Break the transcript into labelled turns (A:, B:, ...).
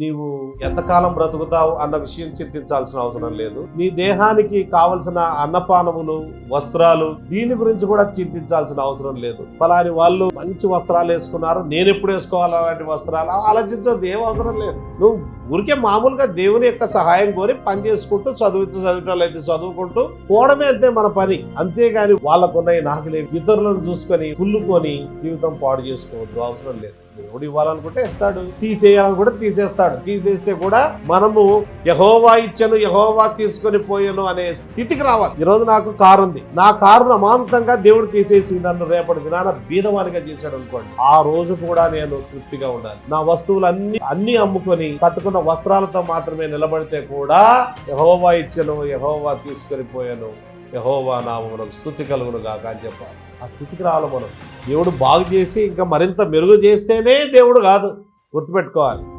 A: నీవు ఎంతకాలం బ్రతుకుతావు అన్న విషయం చింతించాల్సిన అవసరం లేదు. నీ దేహానికి కావలసిన అన్నపానములు వస్త్రాలు దీని గురించి కూడా చింతించాల్సిన అవసరం లేదు. ఫలాని వాళ్ళు మంచి వస్త్రాలు వేసుకున్నారు నేను ఎప్పుడు వేసుకోవాలి అలాంటి వస్త్రాలు? ఆలోచించదు ఏం అవసరం లేదు. నువ్వు ఊరికే మామూలుగా దేవుని యొక్క సహాయం కోరి పని చేసుకుంటూ చదువుతూ చదివేటోళ్ళు అయితే చదువుకుంటూ పోవడమే అంతే మన పని. అంతేగాని వాళ్ళకున్నాయి నాకు లేవు ఇతరులను చూసుకొని కుళ్ళుకొని జీవితం పాడు చేసుకోవద్దు. అవసరం లేదు. దేవుడు ఇవ్వాలనుకుంటే ఇస్తాడు. తీసేయాలనుకుంటే తీసేస్తాడు. తీసేస్తే కూడా మనము యహోవా ఇచ్చను యహోవా తీసుకొని పోయాను అనే స్థితికి రావాలి. ఈ రోజు నాకు కారు ఉంది నా కారును అమాంతంగా దేవుడు తీసేసి నన్ను రేపటి దినాన బీదవానిగా చేశాడు అనుకోండి. ఆ రోజు కూడా నేను తృప్తిగా ఉండాలి. నా వస్తువులు అన్ని అన్ని అమ్ముకొని కట్టుకున్న వస్త్రాలతో మాత్రమే నిలబడితే కూడా యహోవా ఇచ్చను యహోవా తీసుకొని పోయాను. యహోవా నామములకు స్థుతి కలుగును కాక అని చెప్పాలి. ఆ స్థితికి రావాలి మనం. దేవుడు బాగు చేసి ఇంకా మరింత మెరుగు చేస్తేనే దేవుడు కాదు. గుర్తుపెట్టుకోవాలి.